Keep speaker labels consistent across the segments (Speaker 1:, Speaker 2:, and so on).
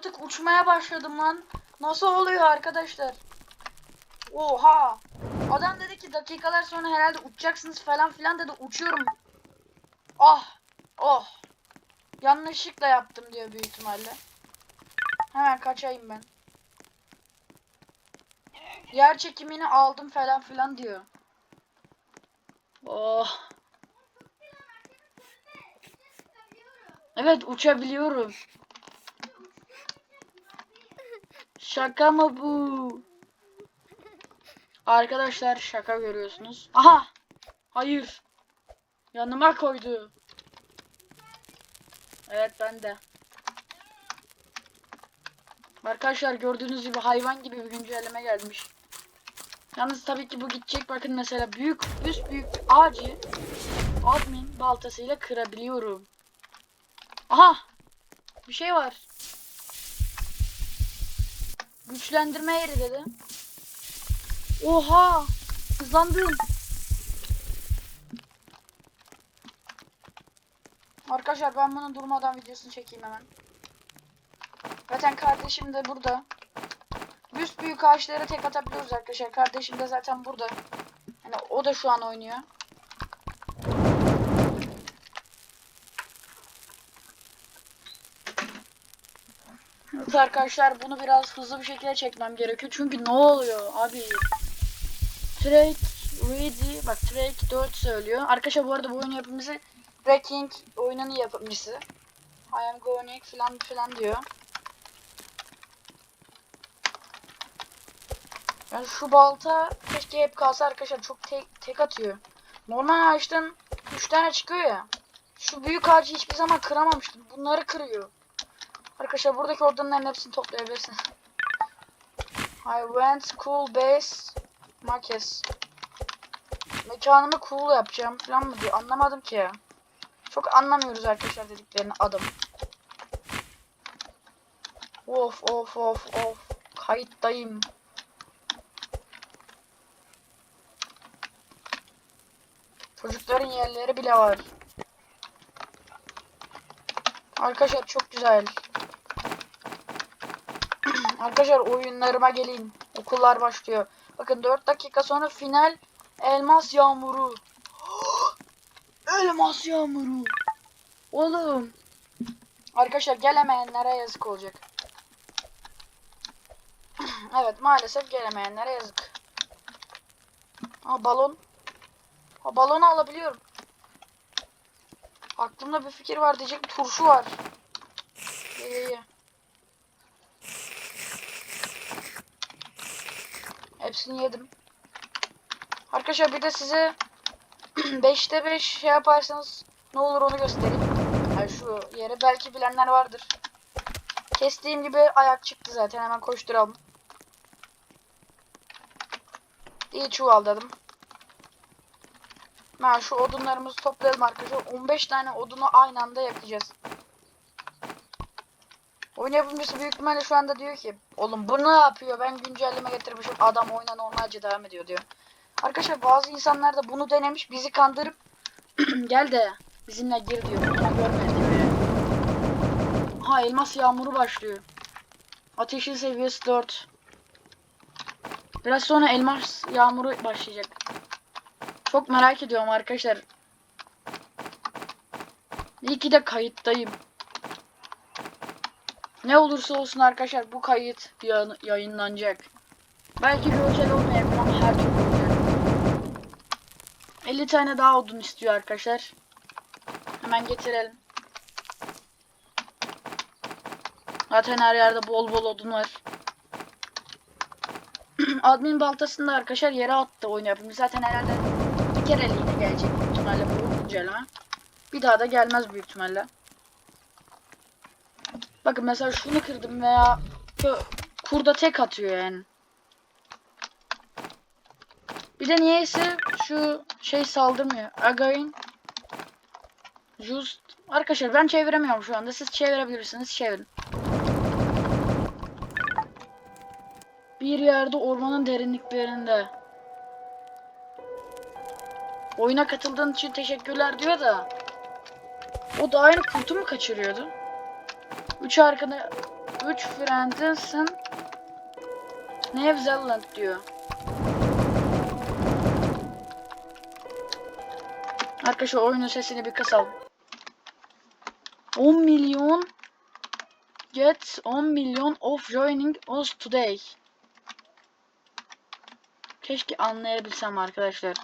Speaker 1: artık uçmaya başladım lan. Nasıl oluyor arkadaşlar? Oha. Adam dedi ki dakikalar sonra herhalde uçacaksınız falan filan dedi. Uçuyorum. Ah. Oh. Yanlışlıkla yaptım diyor büyük ihtimalle. Hemen kaçayım ben. Yer çekimini aldım falan filan diyor. Oh. Evet uçabiliyorum. Şaka mı bu? Arkadaşlar şaka görüyorsunuz. Aha! Hayır. Yanıma koydu. Evet ben de. Arkadaşlar gördüğünüz gibi hayvan gibi bir güncelleme gelmiş. Yalnız tabii ki bu gidecek. Bakın mesela büyük, üst büyük ağacı admin baltasıyla kırabiliyorum. Aha! Bir şey var. Güçlendirme yeri dedi. Oha! Hızlandım. Arkadaşlar ben bunun durmadan videosunu çekeyim hemen. Zaten kardeşim de burada. Büyük büyük ağaçlara tek atabiliyoruz arkadaşlar. Kardeşim de zaten burada. Hani o da şu an oynuyor. Arkadaşlar bunu biraz hızlı bir şekilde çekmem gerekiyor. Çünkü ne oluyor abi? Trade ready. Bak Trade 4 söylüyor. Arkadaşlar bu arada bu oyun yapımcısı Breaking oyunun yapımcısı. I am going falan filan diyor. Yani şu balta keşke hep kalsa arkadaşlar çok tek, tek atıyor. Normal ağaçtan 3 tane çıkıyor ya. Şu büyük ağacı hiçbir zaman kıramamıştım. Bunları kırıyor. Arkadaşlar buradaki ordanların hepsini toplayabilirsin. I went cool base Marques. Mekanımı cool yapacağım falan mı diyor. Anlamadım ki. Çok anlamıyoruz arkadaşlar dediklerini adım. Of of of of. Kayıttayım. Çocukların yerleri bile var. Arkadaşlar çok güzel. Arkadaşlar oyunlarıma gelin. Okullar başlıyor. Bakın 4 dakika sonra final elmas yağmuru. elmas yağmuru. Oğlum. Arkadaşlar gelemeyenlere yazık olacak. evet maalesef gelemeyenlere yazık. Aa balon. Aa, balonu alabiliyorum. Aklımda bir fikir var diyecek turşu var. Ye ye Hepsini yedim. Arkadaşlar bir de size 5'te 5 şey yaparsanız ne olur onu göstereyim. Yani şu yere belki bilenler vardır. Kestiğim gibi ayak çıktı zaten hemen koşturalım. İyi çuvaldadım. Ben şu odunlarımızı toplayalım arkadaşlar. 15 tane odunu aynı anda yakacağız. Oyun yapımcısı büyük ihtimalle şu anda diyor ki Oğlum bu ne yapıyor ben güncelleme getirmişim adam oyuna normalce devam ediyor diyor. Arkadaşlar bazı insanlar da bunu denemiş bizi kandırıp gel de bizimle gir diyor. Ha elmas yağmuru başlıyor. Ateşin seviyesi 4. Biraz sonra elmas yağmuru başlayacak. Çok merak ediyorum arkadaşlar. İyi ki de kayıttayım. Ne olursa olsun arkadaşlar bu kayıt ya- yayınlanacak. Belki görsel olmayabilir ama her türlü olacak. 50 tane daha odun istiyor arkadaşlar. Hemen getirelim. Zaten her yerde bol bol odun var. Admin baltasını da arkadaşlar yere attı oyun yapımı. Zaten herhalde bir kereliğine gelecek büyük ihtimalle bu güncelleme. Bir daha da gelmez büyük ihtimalle. Bakın mesela şunu kırdım veya kurda tek atıyor yani. Bir de niyeyse şu şey saldırmıyor. Again Just Arkadaşlar ben çeviremiyorum şu anda. Siz çevirebilirsiniz. Çevirin. Bir yerde ormanın derinliklerinde. Oyuna katıldığın için teşekkürler diyor da. O da aynı kurtu mu kaçırıyordu? Üç arkada 3 friends'ın New Zealand diyor. Arkadaşlar oyunun sesini bir kısalım. 10 milyon get 10 milyon of joining us today. Keşke anlayabilsem arkadaşlar.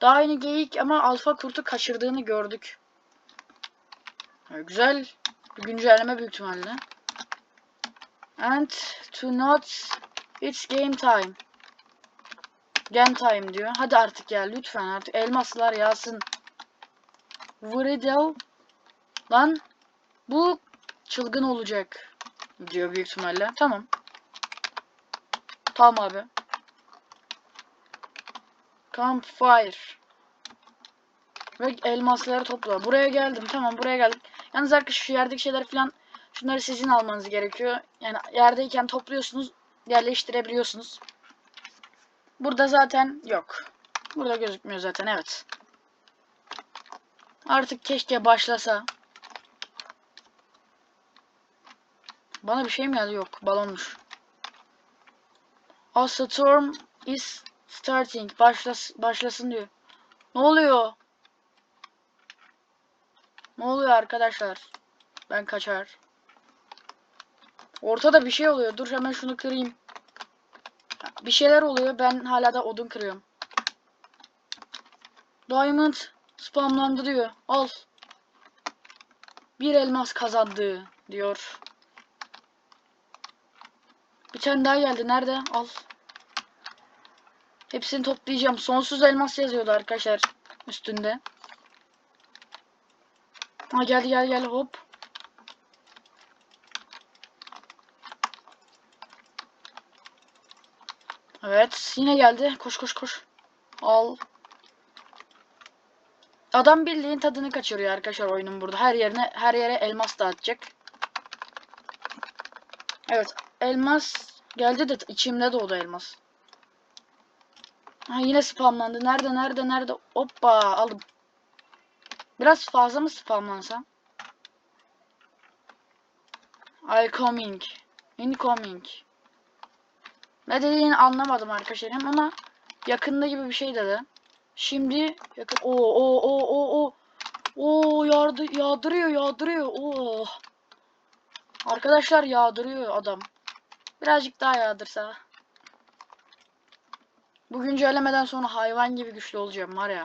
Speaker 1: Daha yeni geyik ama alfa kurtu kaçırdığını gördük. Güzel güncelleme büyük ihtimalle. And to not it's game time. Game time diyor. Hadi artık ya lütfen artık elmaslar yağsın. Vriddle lan bu çılgın olacak diyor büyük ihtimalle. Tamam. Tamam abi. Campfire. Ve elmasları topla. Buraya geldim. Tamam buraya geldim. Yalnız arkadaşlar şu yerdeki şeyler falan şunları sizin almanız gerekiyor. Yani yerdeyken topluyorsunuz, yerleştirebiliyorsunuz. Burada zaten yok. Burada gözükmüyor zaten evet. Artık keşke başlasa. Bana bir şey mi geldi? Yok. Balonmuş. A storm is starting. Başlas başlasın diyor. Ne oluyor? Ne oluyor arkadaşlar? Ben kaçar. Ortada bir şey oluyor. Dur hemen şunu kırayım. Bir şeyler oluyor. Ben hala da odun kırıyorum. Diamond spamlandı diyor. Al. Bir elmas kazandı diyor. Bir tane daha geldi. Nerede? Al. Hepsini toplayacağım. Sonsuz elmas yazıyordu arkadaşlar üstünde. Ha geldi geldi geldi hop. Evet yine geldi. Koş koş koş. Al. Adam bildiğin tadını kaçırıyor arkadaşlar oyunun burada. Her yerine her yere elmas dağıtacak. Evet elmas geldi de içimde doğdu elmas. Ha yine spamlandı. Nerede nerede nerede? Hoppa aldım. Biraz fazla mı spamlansam? I coming. Incoming. Ne dediğini anlamadım arkadaşlarım ama yakında gibi bir şey dedi. Şimdi yakın. O o o o o. O yağdı, yağdırıyor yağdırıyor. Oo. Arkadaşlar yağdırıyor adam. Birazcık daha yağdırsa. Bu güncellemeden sonra hayvan gibi güçlü olacağım var ya.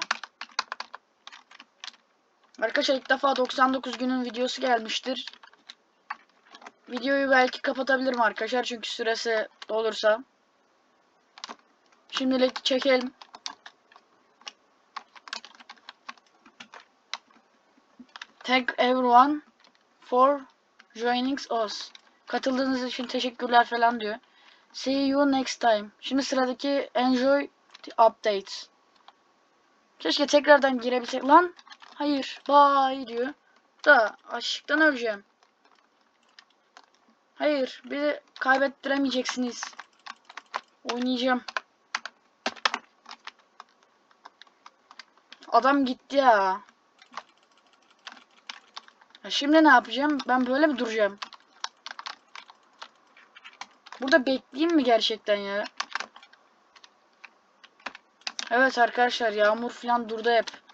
Speaker 1: Arkadaşlar ilk defa 99 günün videosu gelmiştir. Videoyu belki kapatabilirim arkadaşlar çünkü süresi dolursa. Şimdilik çekelim. Thank everyone for joining us. Katıldığınız için teşekkürler falan diyor. See you next time. Şimdi sıradaki enjoy the updates. Keşke tekrardan girebilsek. Lan hayır bye diyor. Da açlıktan öleceğim. Hayır bizi kaybettiremeyeceksiniz. Oynayacağım. Adam gitti ya. ya. Şimdi ne yapacağım? Ben böyle mi duracağım? Burada bekleyeyim mi gerçekten ya? Evet arkadaşlar yağmur falan durdu hep.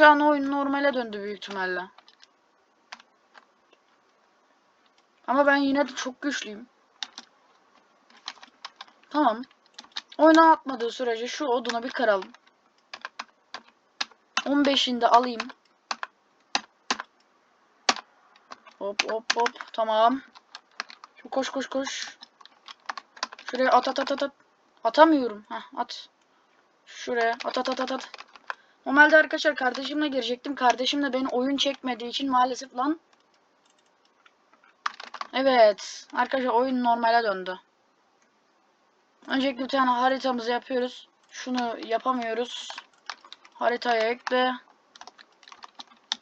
Speaker 1: Şu an oyun normale döndü büyük ihtimalle. Ama ben yine de çok güçlüyüm. Tamam. Oyuna atmadığı sürece şu odunu bir kıralım. 15'ini de alayım. Hop hop hop. Tamam. Şu koş koş koş. Şuraya at at at at. at. Atamıyorum. Heh, at. Şuraya at at at at. Normalde arkadaşlar kardeşimle girecektim. Kardeşim de beni oyun çekmediği için maalesef lan. Evet. Arkadaşlar oyun normale döndü. Öncelikle bir tane haritamızı yapıyoruz. Şunu yapamıyoruz. Haritaya ekle.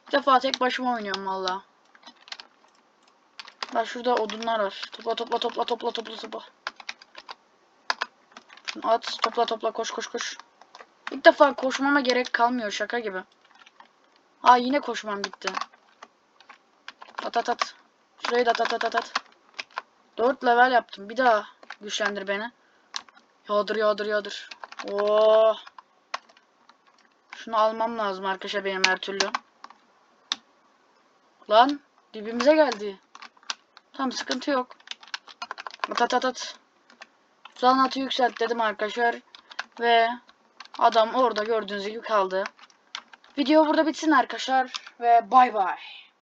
Speaker 1: Bir defa tek başıma oynuyorum valla. Bak şurada odunlar var. Topla topla topla topla topla topla. Şunu at topla topla koş koş koş. İlk defa koşmama gerek kalmıyor şaka gibi. Aa yine koşmam gitti. At at at. Şurayı da tat tat tat tat. 4 level yaptım. Bir daha güçlendir beni. Yağdır yağdır yağdır. Oo. Şunu almam lazım arkadaşlar benim her türlü. Lan dibimize geldi. Tamam sıkıntı yok. At at at. Zanatı yükselt dedim arkadaşlar. Ve adam orada gördüğünüz gibi kaldı. Video burada bitsin arkadaşlar. Ve bay bay.